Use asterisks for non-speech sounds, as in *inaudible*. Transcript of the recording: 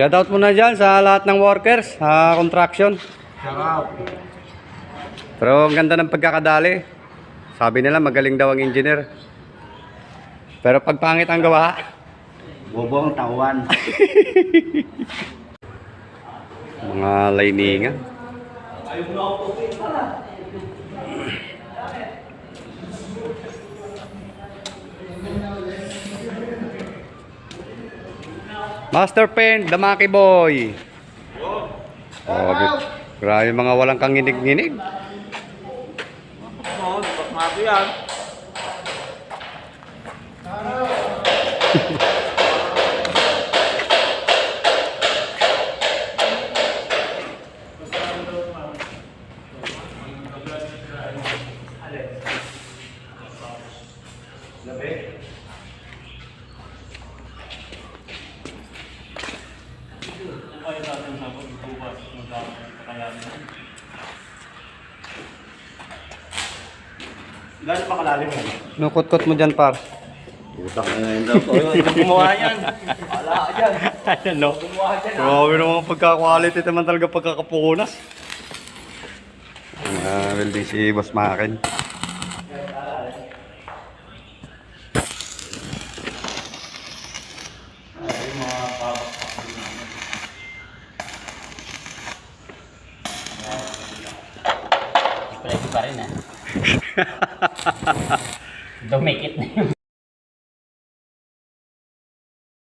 Shoutout muna dyan sa lahat ng workers sa construction. Sarap. Pero ang ganda ng pagkakadali. Sabi nila magaling daw ang engineer. Pero pag pangit ang gawa, Bobong tawan. *laughs* mga liningan. Master Pen, Damaki Boy. Oh, grabe mga walang kanginig-nginig. *laughs* Oo, bakmato yan. Gano'n pa kalalim yan? Nukot-kot mo dyan, par. Utang na yun daw. Ito gumawa yan. Wala *laughs* ka dyan. ano? Gumawa dyan. Grabe naman pagka-quality naman talaga pagkakapunas. Ah, well, di si Boss Makin. Pwede pa rin ah. *laughs* Dumikit na yun.